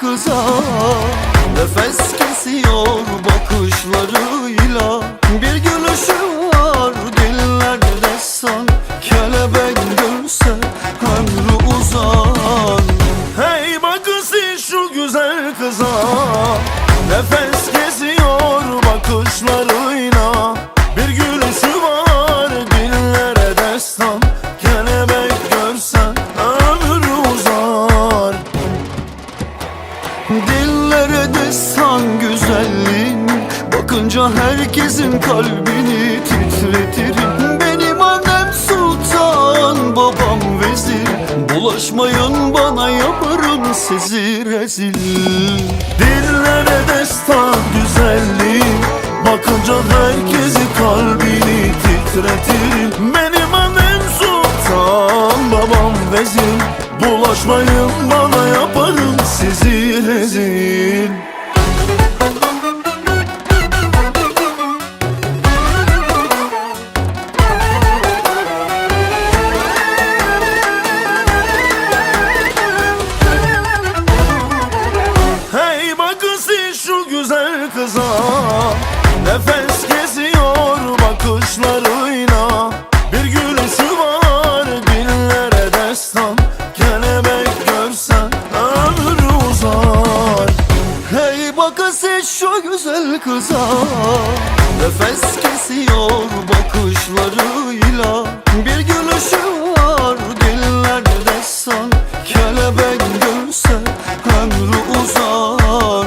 kıza Nefes kesiyor bakışlarıyla. Bir gülüşü var dillerde san Kelebek görse ömrü uzar Hey bakın siz şu güzel kıza. Nefes Bulaşmayın bana yaparım sizi rezil. Dillere destan güzelliğin Bakınca herkesin kalbini titretirim Benim annem sultan, babam vezir. Bulaşmayın bana yaparım sizi rezil güzel kıza Nefes kesiyor bakışlarıyla. Bir gülüşü var dillerde destan Kelebek görse ömrü uzar.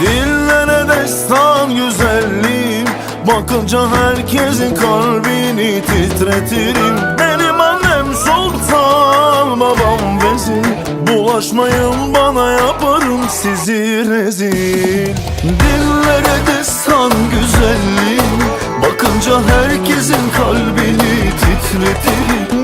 Dillere destan güzelliğim Bakınca herkesin kalbini titretirim. Benim annem sultan, babam vezir Bulaşmayın bana yaparım sizi rezil. Dillere destan güzelliğim Bakınca herkesin kalbini titretirim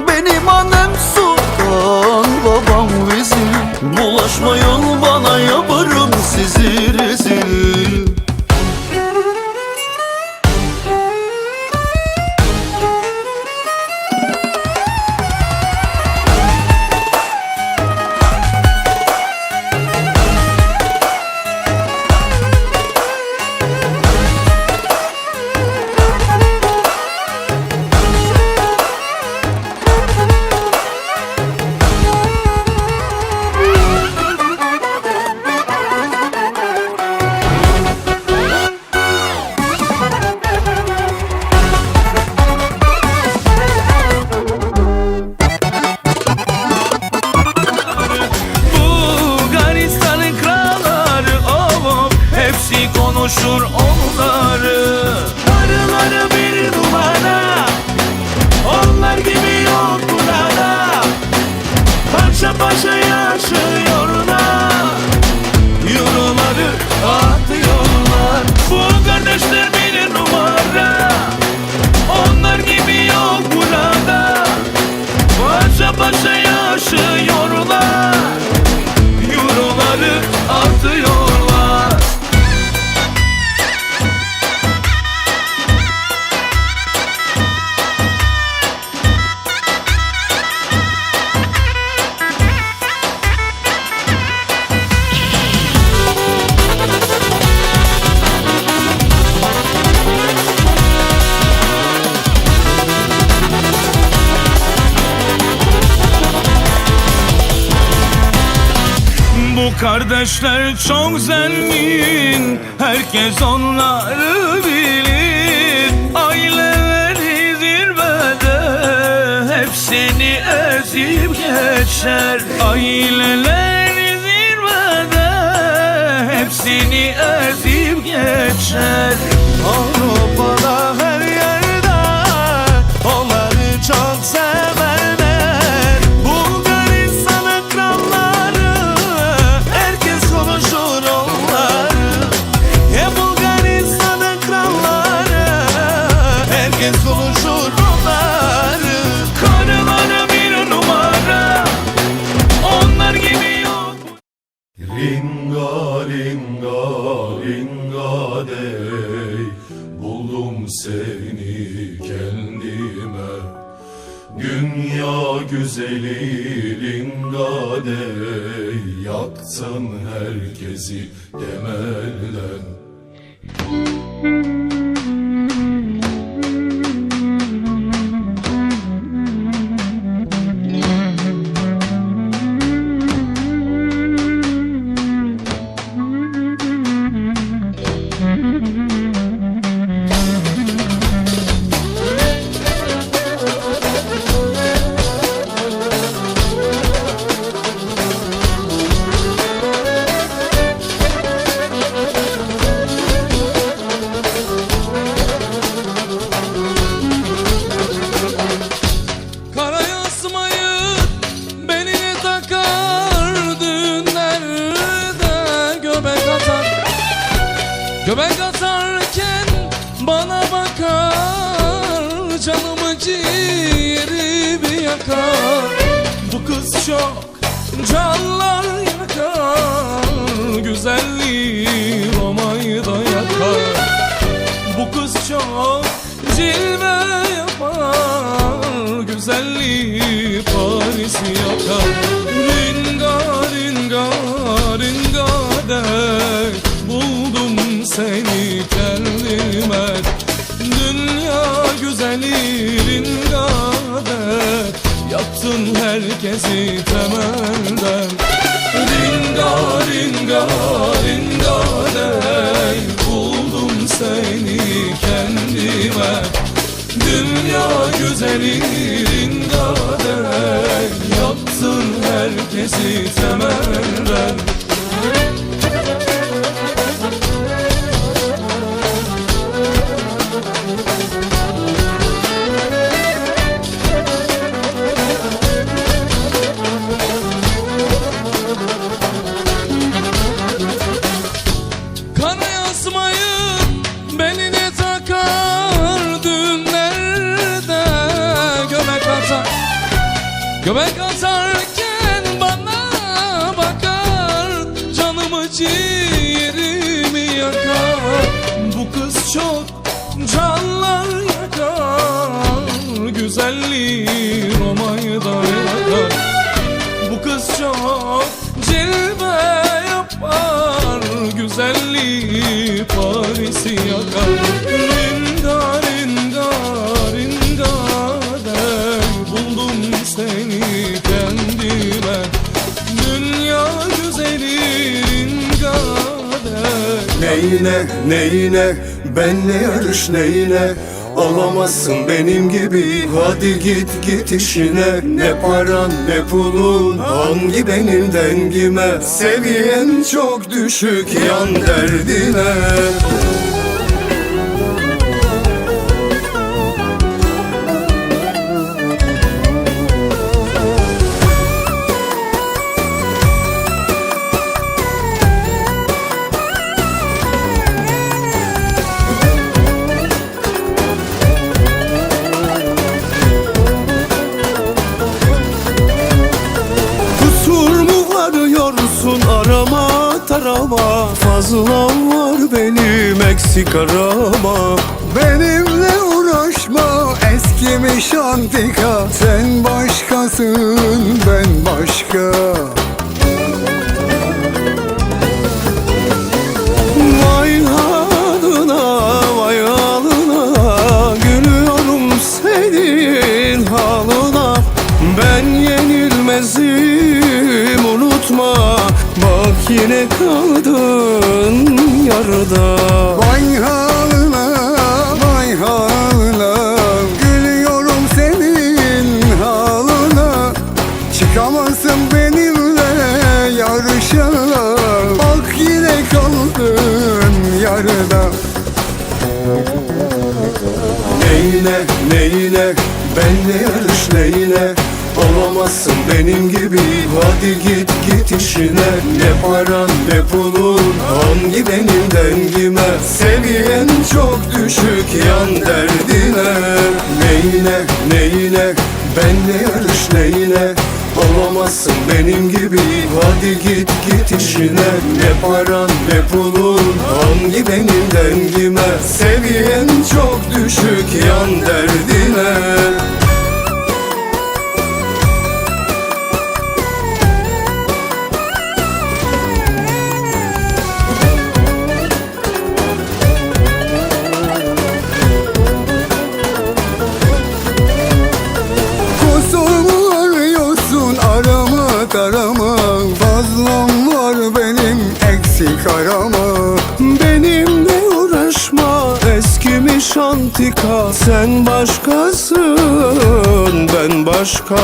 Konuşur onları. Karıları bir numara Onlar gibi yok burada Paşa paşa yaşıyorlar. Euroları atıyorlar. Bu kardeşler kardeşler çok zengin Herkes onları bilir. Aileleri zirvede Hepsini ezip geçer. Aileleri zirvede Hepsini ezip geçer Dünya güzeli ringa dey Yaktın herkesi demelden Göbek atarken bana bakar Canımı ciğerimi yakar. Bu kız çok canlar yakar Güzelliği Yaptın herkesi temelden. Ringa ringa ringa de Buldum seni kendime. Dünya güzeli ringa de Yaptın herkesi temelden Neyine neyine? Benle yarış neyine? Olamazsın benim gibi. Hadi git git işine. Ne paran ne pulun? Hangi benim dengime? Seviyen çok düşük Yan derdine tarama Fazlam var benim eksik arama. Benimle uğraşma eskimiş antika. Sen başkasın ben başka yarıda Vay haline vay haline Gülüyorum senin halına. Çıkamazsın benimle yarışa. Bak yine kaldın yarıda. Neyine neyine benle yarış neyine Olamazsın benim gibi. Hadi git git işine. Ne paran ne pulun Hangi benim dengime? Seviyen çok düşük yan derdine. Neyine neyine benle yarış neyine? Olamazsın benim gibi. Hadi git git işine. Ne paran ne pulun Hangi benim dengime? Seviyen çok düşük yan derdine şantika Sen başkasın ben başka